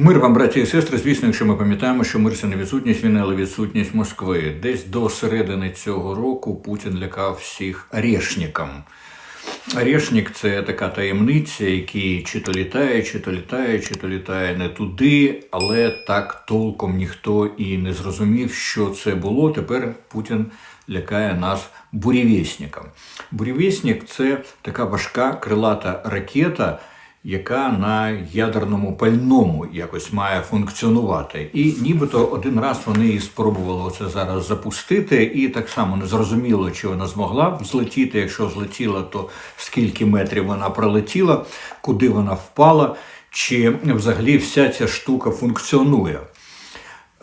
Мир вам, браті і сестри, звісно, якщо ми пам'ятаємо, що мир це не відсутність війни, але відсутність Москви. Десь до середини цього року Путін лякав всіх орешником. Орешник – це така таємниця, який чи то літає, чи то літає, чи то літає не туди, але так толком ніхто і не зрозумів, що це було. Тепер Путін лякає нас бурєвєсніком. Бурєвєснік – це така важка крилата ракета, яка на ядерному пальному якось має функціонувати. І нібито один раз вони її спробували це зараз запустити, і так само не зрозуміло, чи вона змогла злетіти. Якщо злетіла, то скільки метрів вона пролетіла, куди вона впала, чи взагалі вся ця штука функціонує.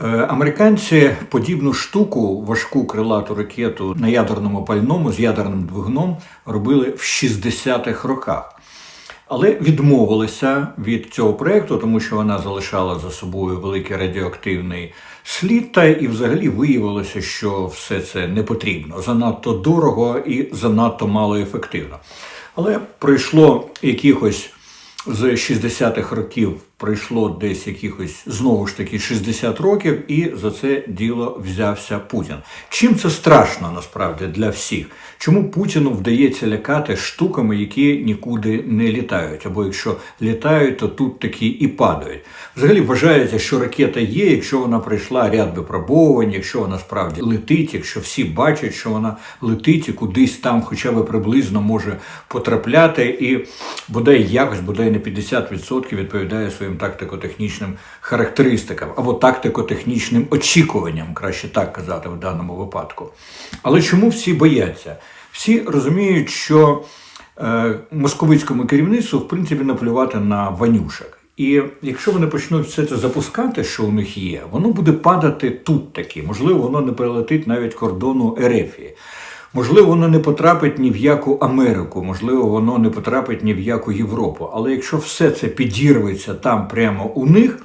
Е, Американці подібну штуку, важку крилату ракету на ядерному пальному з ядерним двигуном робили в 60-х роках. Але відмовилися від цього проєкту, тому що вона залишала за собою великий радіоактивний слід, та і взагалі виявилося, що все це не потрібно. Занадто дорого і занадто мало ефективно. Але пройшло якихось з 60-х років пройшло десь якихось знову ж таки 60 років, і за це діло взявся Путін. Чим це страшно насправді для всіх? Чому Путіну вдається лякати штуками, які нікуди не літають? Або якщо літають, то тут такі і падають. Взагалі вважається, що ракета є, якщо вона пройшла ряд випробовувань, якщо вона справді летить, якщо всі бачать, що вона летить і кудись там, хоча б приблизно може потрапляти, і бодай якось, бодай на 50% відповідає своїм тактико-технічним характеристикам або тактико-технічним очікуванням, краще так казати в даному випадку. Але чому всі бояться? Всі розуміють, що е, московицькому керівництву в принципі наплювати на ванюшок. І якщо вони почнуть все це запускати, що у них є, воно буде падати тут таки. Можливо, воно не перелетить навіть кордону Ерефії. Можливо, воно не потрапить ні в яку Америку, можливо, воно не потрапить ні в яку Європу. Але якщо все це підірветься там прямо у них,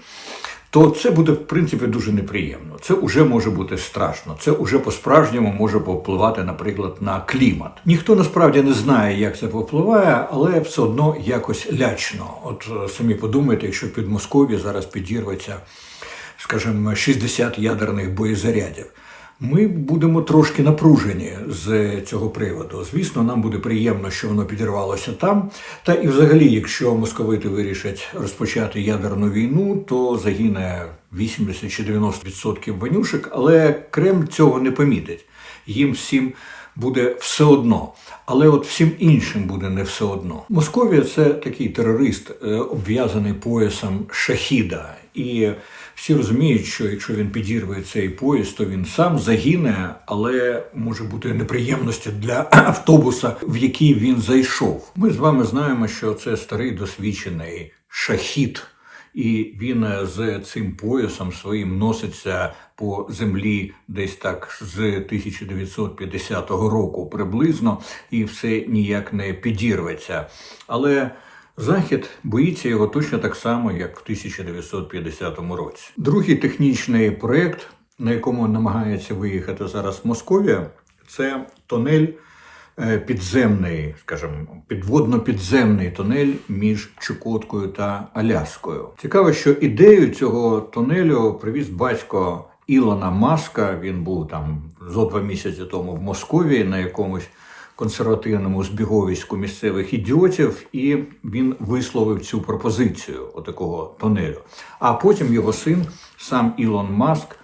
то це буде в принципі дуже неприємно. Це вже може бути страшно. Це вже по-справжньому може повпливати, наприклад, на клімат. Ніхто насправді не знає, як це повпливає, але все одно якось лячно. От е, самі подумайте, якщо в Підмосков'ї зараз підірветься, скажімо, 60 ядерних боєзарядів. Ми будемо трошки напружені з цього приводу. Звісно, нам буде приємно, що воно підірвалося там. Та і взагалі, якщо московити вирішать розпочати ядерну війну, то загине 80 чи 90% ванюшек, але Кремль цього не помітить. Їм всім буде все одно. Але от всім іншим буде не все одно. Московія це такий терорист, е, обв'язаний поясом шахіда. І всі розуміють, що якщо він підірве цей пояс, то він сам загине, але може бути неприємності для автобуса, в який він зайшов. Ми з вами знаємо, що це старий досвідчений шахід. І він з цим поясом своїм носиться по землі десь так з 1950 року приблизно, і все ніяк не підірветься. Але Захід боїться його точно так само, як в 1950 році. Другий технічний проєкт, на якому намагається виїхати зараз Московія, це тунель е, підземний, скажімо, підводно-підземний тунель між Чукоткою та Аляскою. Цікаво, що ідею цього тунелю привіз батько Ілона Маска. Він був там зо два місяці тому в Московії на якомусь консервативному збіговиську місцевих ідіотів, і він висловив цю пропозицію отакого тунелю. А потім його син, сам Ілон Маск,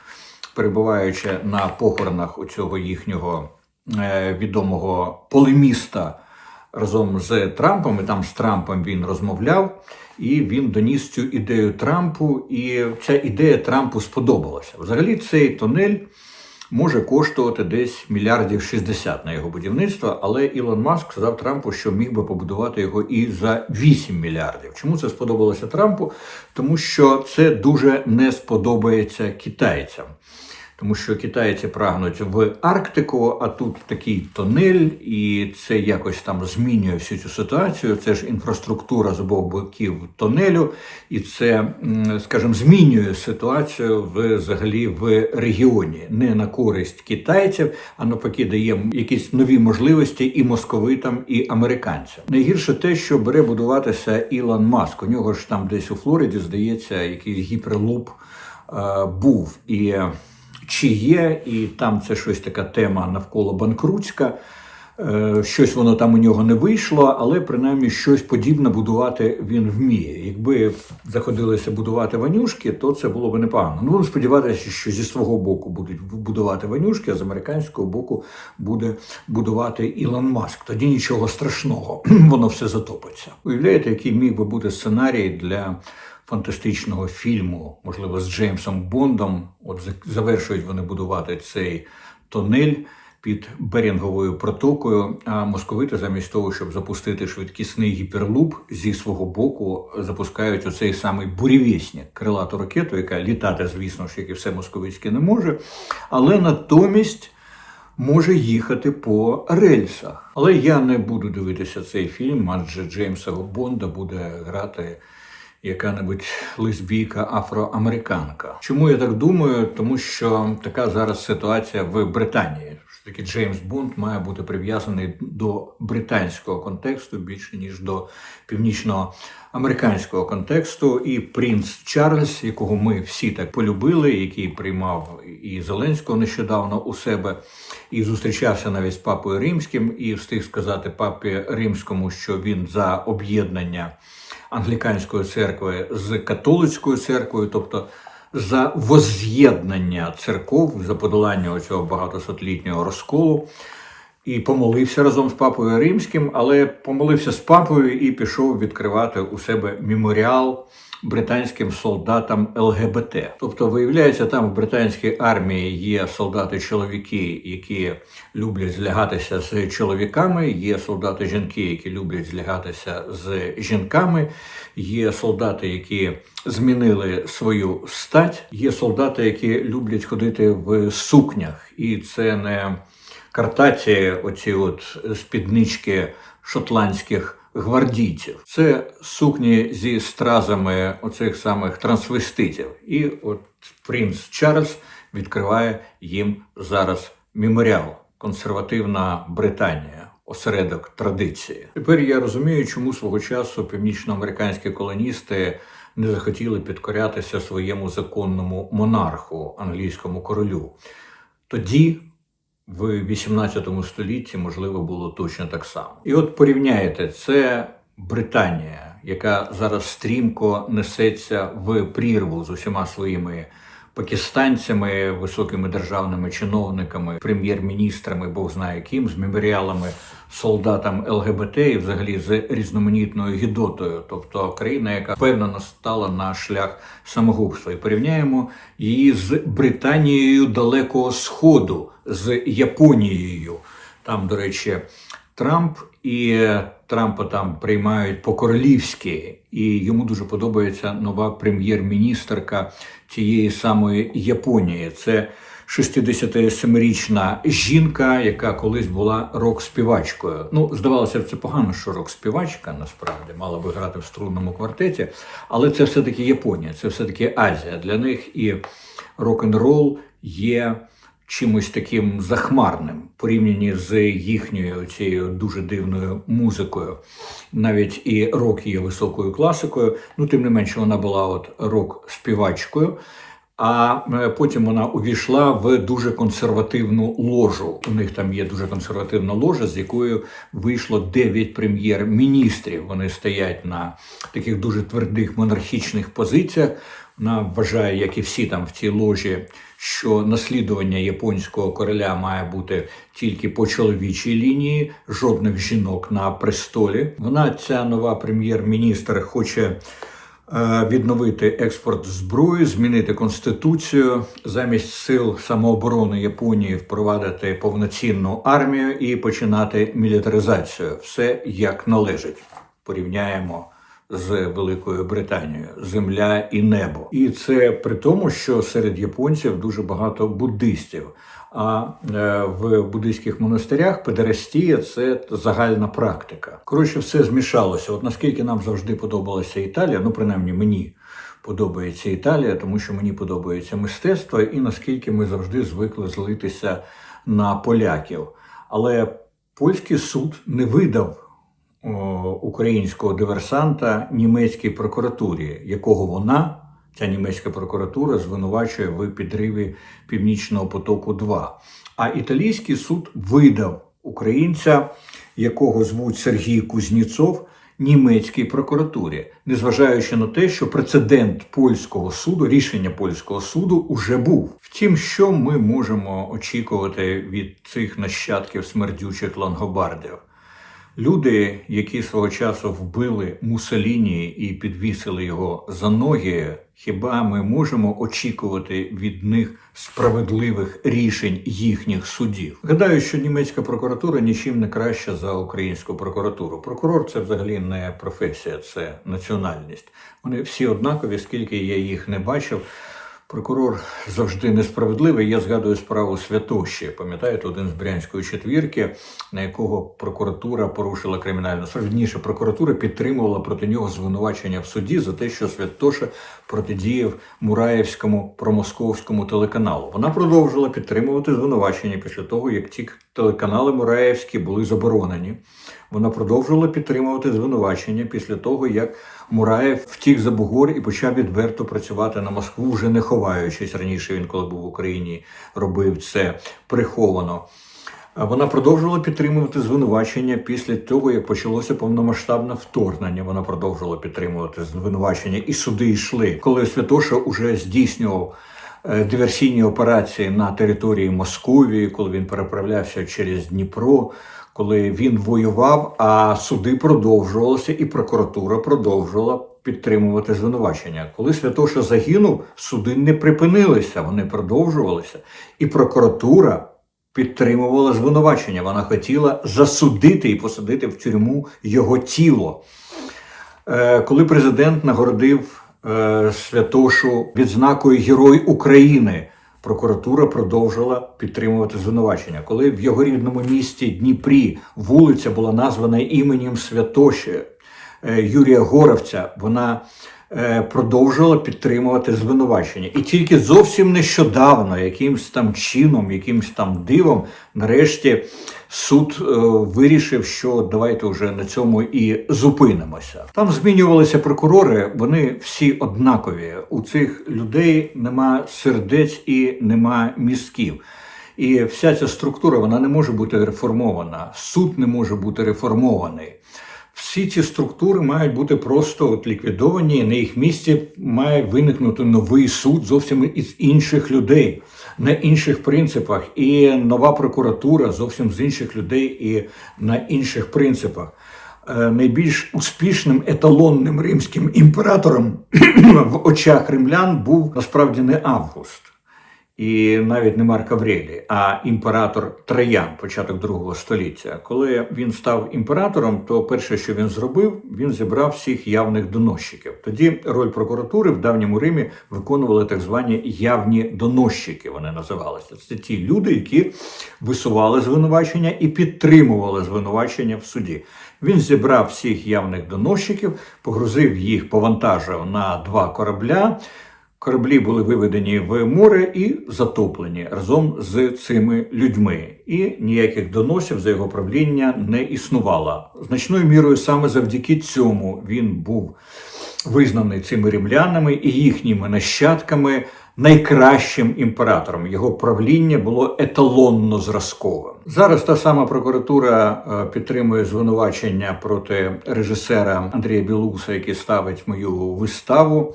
перебуваючи на похоронах у цього їхнього е, відомого полеміста разом з Трампом, і там з Трампом він розмовляв, і він доніс цю ідею Трампу, і ця ідея Трампу сподобалася. Взагалі, цей тунель може коштувати десь мільярдів 60 на його будівництво, але Ілон Маск сказав Трампу, що міг би побудувати його і за 8 мільярдів. Чому це сподобалося Трампу? Тому що це дуже не сподобається китайцям. Тому що китайці прагнуть в Арктику, а тут такий тонель, і це якось там змінює всю цю ситуацію. Це ж інфраструктура з обох боків тонелю, і це, скажімо, змінює ситуацію взагалі в регіоні не на користь китайців, а навпаки, дає якісь нові можливості і московитам, і американцям. Найгірше те, що бере будуватися Ілон Маск. У нього ж там десь у Флориді здається, якийсь гіперлуп е, був і чи є, і там це щось така тема навколо банкрутська. Е, Щось воно там у нього не вийшло, але принаймні щось подібне будувати він вміє. Якби заходилося будувати ванюшки, то це було б непогано. Ну, сподіватися, що зі свого боку будуть будувати ванюшки, а з американського боку буде будувати Ілон Маск. Тоді нічого страшного, воно все затопиться. Уявляєте, який міг би бути сценарій для фантастичного фільму, можливо, з Джеймсом Бондом. От завершують вони будувати цей тонель під Берінговою протокою. А московити, замість того, щоб запустити швидкісний гіперлуп, зі свого боку запускають оцей самий бурєвєснік, крилату ракету, яка літати, звісно ж, як і все московицьке, не може, але натомість. Може їхати по рельсах, але я не буду дивитися цей фільм, адже Джеймса Бонда буде грати яка-небудь лесбійка афроамериканка. Чому я так думаю? Тому що така зараз ситуація в Британії. Що таки Джеймс Бонд має бути прив'язаний до британського контексту більше ніж до північноамериканського контексту. І принц Чарльз, якого ми всі так полюбили, який приймав і Зеленського нещодавно у себе, і зустрічався навіть з папою римським, і встиг сказати папі римському, що він за об'єднання англіканської церкви з католицькою церквою, тобто за воз'єднання церков, за подолання цього багатосотлітнього розколу. І помолився разом з папою римським, але помолився з папою і пішов відкривати у себе меморіал британським солдатам ЛГБТ. Тобто, виявляється, там в британській армії є солдати-чоловіки, які люблять злягатися з чоловіками, є солдати-жінки, які люблять злягатися з жінками, є солдати, які змінили свою стать, є солдати, які люблять ходити в сукнях, і це не картаті, оці от спіднички шотландських гвардійців. Це сукні зі стразами оцих самих трансвеститів. І от принц Чарльз відкриває їм зараз меморіал. Консервативна Британія. Осередок традиції. Тепер я розумію, чому свого часу північноамериканські колоністи не захотіли підкорятися своєму законному монарху, англійському королю. Тоді в 18 столітті можливо було точно так само. І от порівняєте, це Британія, яка зараз стрімко несеться в прірву з усіма своїми пакистанцями, високими державними чиновниками, прем'єр-міністрами, Бог знає ким, з меморіалами солдатам ЛГБТ і взагалі з різноманітною гідотою, тобто країна, яка впевнено стала на шлях самогубства. І порівняємо її з Британією Далекого Сходу, з Японією. Там, до речі, Трамп і Трампа там приймають по-королівськи, і йому дуже подобається нова прем'єр-міністерка тієї самої Японії. Це 67-річна жінка, яка колись була рок-співачкою. Ну, здавалося б, це погано, що рок-співачка насправді мала би грати в струнному квартеті, але це все-таки Японія, це все-таки Азія. Для них і рок-н-рол є чимось таким захмарним порівняні з їхньою цією дуже дивною музикою. Навіть і рок є високою класикою. Ну, тим не менше, вона була от рок-співачкою. А е, потім вона увійшла в дуже консервативну ложу. У них там є дуже консервативна ложа, з якою вийшло 9 прем'єр-міністрів. Вони стоять на таких дуже твердих монархічних позиціях. Вона вважає, як і всі там в цій ложі, що наслідування японського короля має бути тільки по чоловічій лінії, жодних жінок на престолі. Вона, ця нова прем'єр-міністр, хоче е, відновити експорт зброї, змінити конституцію, замість сил самооборони Японії впровадити повноцінну армію і починати мілітаризацію. Все як належить. Порівняємо з Великою Британією земля і небо. І це при тому, що серед японців дуже багато буддистів. А е, в буддийських монастирях педерастія це загальна практика. Коротше, все змішалося. От наскільки нам завжди подобалася Італія, ну принаймні мені подобається Італія, тому що мені подобається мистецтво, і наскільки ми завжди звикли злитися на поляків. Але польський суд не видав українського диверсанта німецькій прокуратурі, якого вона, ця німецька прокуратура, звинувачує в підриві Північного потоку. 2 А італійський суд видав українця, якого звуть Сергій Кузніцов, німецькій прокуратурі, незважаючи на те, що прецедент польського суду, рішення польського суду уже був. Втім, що ми можемо очікувати від цих нащадків смердючих лангобардів? Люди, які свого часу вбили Мусоліні і підвісили його за ноги, хіба ми можемо очікувати від них справедливих рішень їхніх судів? Гадаю, що німецька прокуратура нічим не краща за українську прокуратуру. Прокурор це взагалі не професія, це національність. Вони всі однакові, скільки я їх не бачив. Прокурор завжди несправедливий. Я згадую справу Святоші. Пам'ятаєте, один з брянської четвірки, на якого прокуратура порушила кримінальну. Вірніше, прокуратура підтримувала проти нього звинувачення в суді за те, що Святоша протидіяв Мураєвському промосковському телеканалу. Вона продовжила підтримувати звинувачення після того, як ті телеканали Мураєвські були заборонені. Вона продовжувала підтримувати звинувачення після того, як Мураєв втік за Бугор і почав відверто працювати на Москву, вже не ховаючись. Раніше він, коли був в Україні, робив це приховано. Вона продовжувала підтримувати звинувачення після того, як почалося повномасштабне вторгнення. Вона продовжувала підтримувати звинувачення, і суди йшли, коли Святоша уже здійснював е, диверсійні операції на території Московії, коли він переправлявся через Дніпро коли він воював, а суди продовжувалися, і прокуратура продовжувала підтримувати звинувачення. Коли Святоша загинув, суди не припинилися, вони продовжувалися, і прокуратура. Підтримувала звинувачення. Вона хотіла засудити і посадити в тюрму його тіло. Е, коли президент нагородив е, Святошу відзнакою Герой України прокуратура продовжила підтримувати звинувачення. Коли в його рідному місті Дніпрі вулиця була названа іменем Святоші е, Юрія Горовця, вона продовжувала підтримувати звинувачення. І тільки зовсім нещодавно, якимсь там чином, якимсь там дивом, нарешті суд е, вирішив, що давайте вже на цьому і зупинимося. Там змінювалися прокурори, вони всі однакові. У цих людей нема сердець і нема мізків. І вся ця структура вона не може бути реформована. Суд не може бути реформований. Всі ці структури мають бути просто от ліквідовані. На їх місці має виникнути новий суд зовсім із інших людей на інших принципах, і нова прокуратура зовсім з інших людей і на інших принципах. Е, найбільш успішним еталонним римським імператором в очах римлян був насправді не Август і навіть не Марк Аврелій, а імператор Троян, початок другого століття. Коли він став імператором, то перше, що він зробив, він зібрав всіх явних доносчиків. Тоді роль прокуратури в давньому Римі виконували так звані явні доносчики. Вони називалися. Це ті люди, які висували звинувачення і підтримували звинувачення в суді. Він зібрав всіх явних доносчиків, погрузив їх, повантажив на два корабля. Кораблі були виведені в море і затоплені разом з цими людьми, і ніяких доносів за його правління не існувало. Значною мірою саме завдяки цьому він був визнаний цими римлянами і їхніми нащадками найкращим імператором. Його правління було еталонно зразковим. Зараз та сама прокуратура е, підтримує звинувачення проти режисера Андрія Білуса, який ставить мою виставу.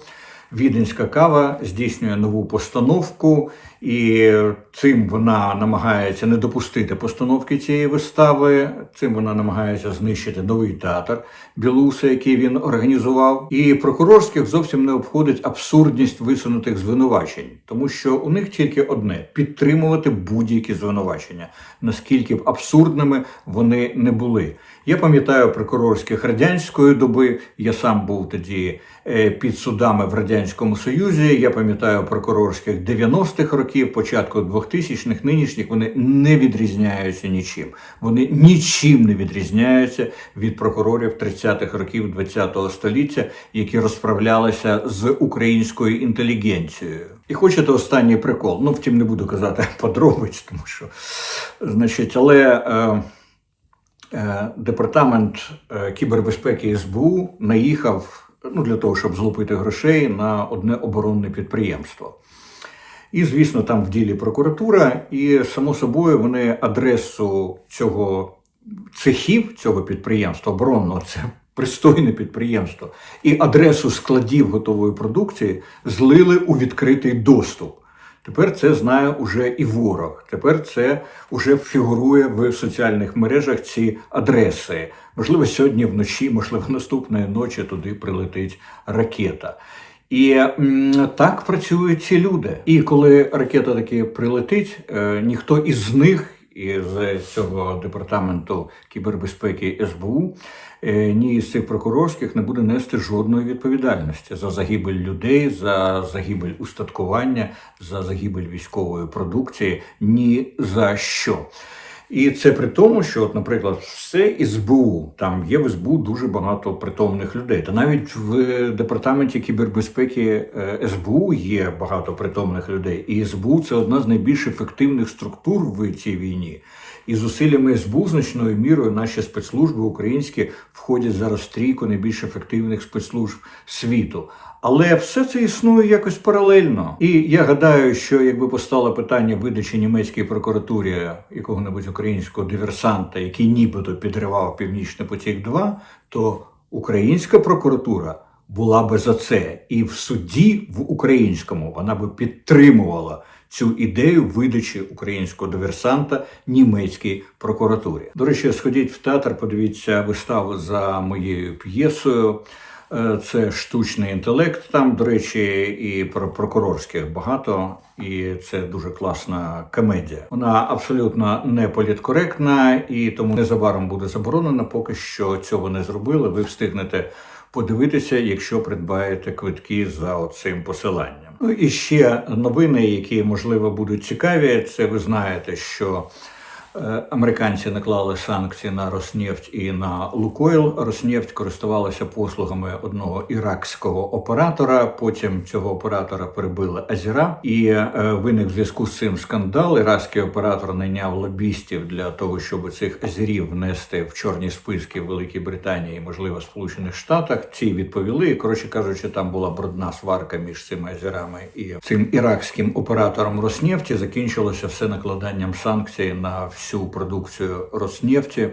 Віденська кава здійснює нову постановку, І цим вона намагається не допустити постановки цієї вистави. Цим вона намагається знищити новий театр Білуса, який він організував. І прокурорських зовсім не обходить абсурдність висунутих звинувачень, тому що у них тільки одне підтримувати будь-які звинувачення, наскільки б абсурдними вони не були. Я пам'ятаю прокурорських радянської доби. Я сам був тоді е, під судами в радянському союзі. Я пам'ятаю прокурорських 90-х років, початку 2000-х, нинішніх вони не відрізняються нічим. Вони нічим не відрізняються від прокурорів 30-х років ХХ століття, які розправлялися з українською інтелігенцією. І хочете останній прикол? Ну, втім, не буду казати подробиць, тому що, значить, але. Е, Е, департамент е, кібербезпеки СБУ наїхав ну, для того, щоб злупити грошей на одне оборонне підприємство. І, звісно, там в ділі прокуратура, і, само собою, вони адресу цього цехів, цього підприємства, оборонного, це пристойне підприємство, і адресу складів готової продукції злили у відкритий доступ. Тепер це знає уже і ворог. Тепер це вже фігурує в соціальних мережах ці адреси. Можливо, сьогодні вночі, можливо, наступної ночі туди прилетить ракета. І так працюють ці люди. І коли ракета таки прилетить, е, ніхто із них із цього департаменту кібербезпеки СБУ Е, ні з цих прокурорських не буде нести жодної відповідальності за загибель людей, за загибель устаткування, за загибель військової продукції ні за що. І це при тому, що, от, наприклад, все СБУ, там є в СБУ дуже багато притомних людей. Та навіть в департаменті кібербезпеки е, СБУ є багато притомних людей. І СБУ це одна з найбільш ефективних структур в цій війні. І зусиллями СБУ значною мірою наші спецслужби українські входять зараз в трійку найбільш ефективних спецслужб світу. Але все це існує якось паралельно. І я гадаю, що якби постало питання видачі німецькій прокуратурі якого-небудь українського диверсанта, який нібито підривав Північний потік, 2 то українська прокуратура була би за це, і в суді в українському вона би підтримувала цю ідею видачі українського диверсанта німецькій прокуратурі. До речі, сходіть в театр, подивіться виставу за моєю п'єсою. Е, це штучний інтелект. Там, до речі, і про прокурорських багато, і це дуже класна комедія. Вона абсолютно не політкоректна і тому незабаром буде заборонена. Поки що цього не зробили. Ви встигнете подивитися, якщо придбаєте квитки за оцим посиланням. Ну і ще новини, які можливо будуть цікаві. Це ви знаєте, що американці наклали санкції на Роснефть і на Лукойл. Роснефть користувалася послугами одного іракського оператора. Потім цього оператора перебили Азіра, і е, виник в зв'язку з цим скандал. Іракський оператор найняв лобістів для того, щоб цих азірів внести в чорні списки в Великій Британії, і, можливо, Сполучених Штатах. Ці відповіли. Коротше кажучи, там була брудна сварка між цими азірами і цим іракським оператором Роснефті. Закінчилося все накладанням санкцій на всю продукцію Роснефті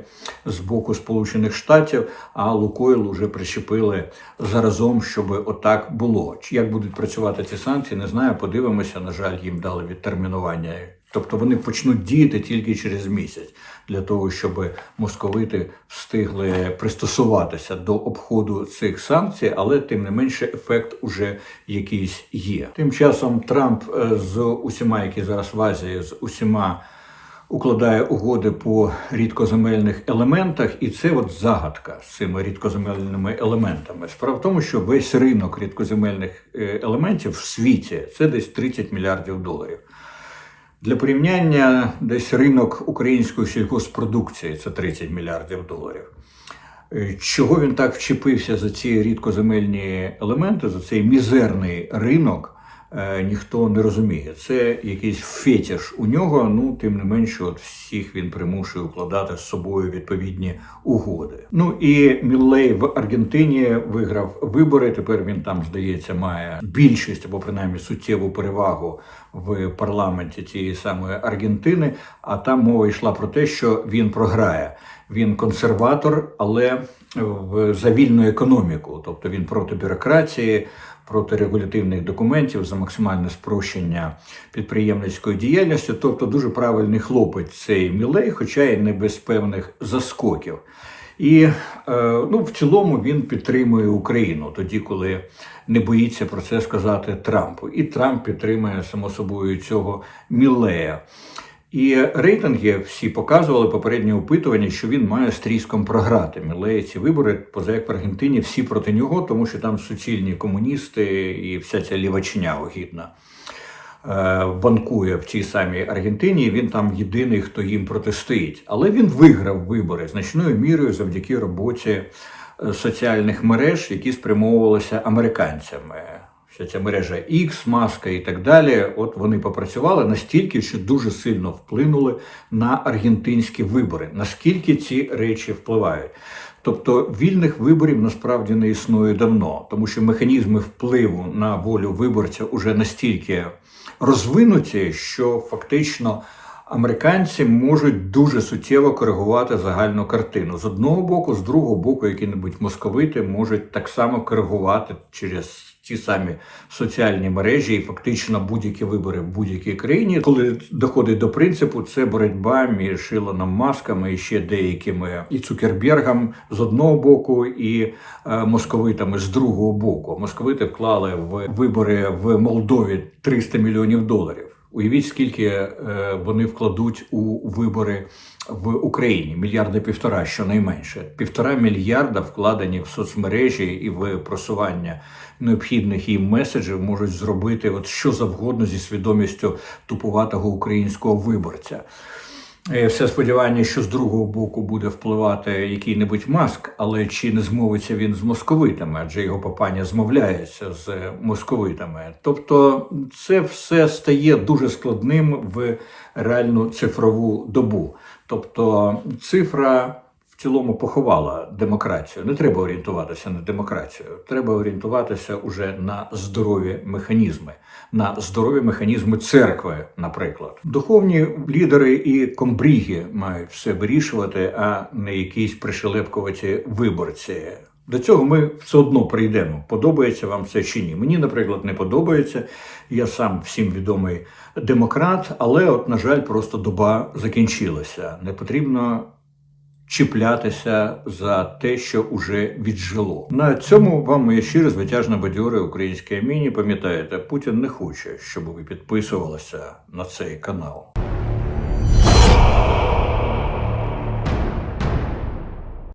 з боку Сполучених Штатів, а Лукойл уже прищепили заразом, щоб отак було. Як будуть працювати ці санкції, не знаю. Подивимося. На жаль, їм дали відтермінування. Тобто вони почнуть діяти тільки через місяць для того, щоб московити встигли пристосуватися до обходу цих санкцій, але тим не менше ефект уже якийсь є. Тим часом Трамп е, з усіма, які зараз в Азії, з усіма укладає угоди по рідкоземельних елементах, і це от загадка з цими рідкоземельними елементами. Справа в тому, що весь ринок рідкоземельних е, елементів в світі це десь 30 мільярдів доларів. Для порівняння, десь ринок української сільгоспродукції це 30 мільярдів доларів. Е, чого він так вчепився за ці рідкоземельні елементи, за цей мізерний ринок? Е, ніхто не розуміє. Це якийсь фетіш у нього. Ну тим не менше, от всіх він примушує укладати з собою відповідні угоди. Ну і Міллей в Аргентині виграв вибори. Тепер він там здається має більшість або принаймні суттєву перевагу в парламенті тієї самої Аргентини. А там мова йшла про те, що він програє. Він консерватор, але в- за вільну економіку, тобто він проти бюрократії, проти регулятивних документів за максимальне спрощення підприємницької діяльності. Тобто дуже правильний хлопець цей Мілей, хоча й не без певних заскоків. І е, ну, в цілому він підтримує Україну тоді, коли не боїться про це сказати Трампу. І Трамп підтримує само собою цього Мілея. І рейтинги всі показували попереднє опитування, що він має з тріском програти. Мілеї ці вибори, поза як в Аргентині, всі проти нього, тому що там суцільні комуністи і вся ця лівачня огідна е, банкує в тій самій Аргентині. Він там єдиний, хто їм протистоїть. Але він виграв вибори значною мірою завдяки роботі е, соціальних мереж, які спрямовувалися американцями. Вся ця мережа X, маска і так далі. От вони попрацювали настільки, що дуже сильно вплинули на аргентинські вибори. Наскільки ці речі впливають? Тобто вільних виборів насправді не існує давно, тому що механізми впливу на волю виборця вже настільки розвинуті, що фактично американці можуть дуже суттєво коригувати загальну картину. З одного боку, з другого боку, які-небудь московити можуть так само коригувати через ті самі соціальні мережі і фактично будь-які вибори в будь-якій країні, коли доходить до принципу, це боротьба між Ілоном Маском і ще деякими і Цукербергом з одного боку, і е, московитами з другого боку. Московити вклали в вибори в Молдові 300 мільйонів доларів. Уявіть, скільки е, вони вкладуть у вибори в Україні мільярди півтора, щонайменше. Півтора мільярда вкладені в соцмережі і в просування необхідних їм меседжів можуть зробити от що завгодно зі свідомістю тупуватого українського виборця. Е, Все сподівання, що з другого боку буде впливати який-небудь маск, але чи не змовиться він з московитами, адже його папаня змовляється з московитами. Тобто це все стає дуже складним в реальну цифрову добу. Тобто цифра цілому поховала демократію. Не треба орієнтуватися на демократію, треба орієнтуватися уже на здорові механізми, на здорові механізми церкви, наприклад. Духовні лідери і комбріги мають все вирішувати, а не якісь пришелепкуваті виборці. До цього ми все одно прийдемо. Подобається вам це чи ні? Мені, наприклад, не подобається. Я сам всім відомий демократ, але, от, на жаль, просто доба закінчилася. Не потрібно чіплятися за те, що уже віджило. На цьому вам моє щиро звитяжно бадьори українське міні. Пам'ятаєте, Путін не хоче, щоб ви підписувалися на цей канал.